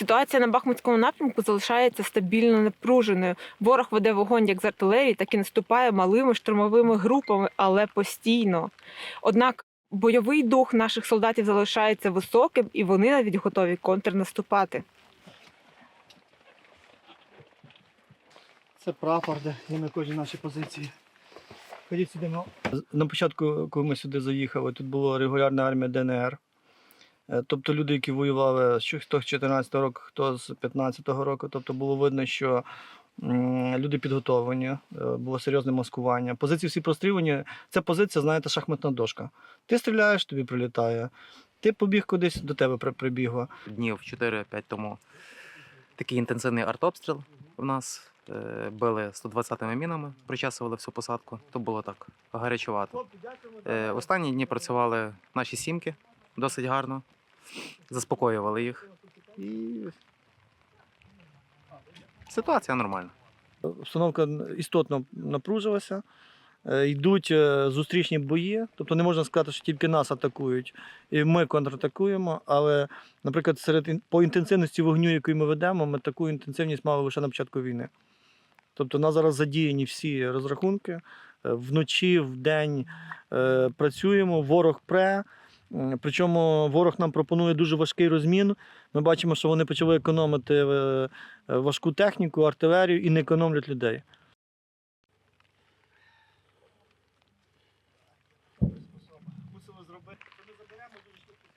Ситуація на Бахмутському напрямку залишається стабільно напруженою. Ворог веде вогонь як з артилерії, так і наступає малими штурмовими групами, але постійно. Однак бойовий дух наших солдатів залишається високим, і вони навіть готові контрнаступати. Це прапор, де є на кожній нашій позиції. Ходіть сюди. ну. На початку, коли ми сюди заїхали, тут була регулярна армія ДНР. Е, Тобто люди, які воювали що- хто з 14 року, хто з 15-го року. Тобто було видно, що люди підготовлені, е, було серйозне маскування. Позиції всі прострілені. Це позиція, знаєте, шахматна дошка. Ти стріляєш, тобі прилітає. Ти побіг кудись, до тебе при- прибігло. днів 4-5 тому такий інтенсивний артобстріл у нас. е, Били 120-ми мінами, причасували всю посадку. То було так гарячувато. Е, Останні дні працювали наші сімки досить гарно, заспокоювали їх. І ситуація нормальна. Обстановка істотно напружилася. Е, Йдуть е, зустрічні бої, тобто не можна сказати, що тільки нас атакують, і ми контратакуємо. Але, наприклад, серед по інтенсивності вогню, який ми ведемо, ми таку інтенсивність мали лише на початку війни. Тобто у нас зараз задіяні всі розрахунки. Е, Вночі, вдень е, працюємо, ворог пре. Причому ворог нам пропонує дуже важкий розмін. Ми бачимо, що вони почали економити е, е, важку техніку, артилерію і не економлять людей. Мусимо зробити, ми заберемо дуже швидко.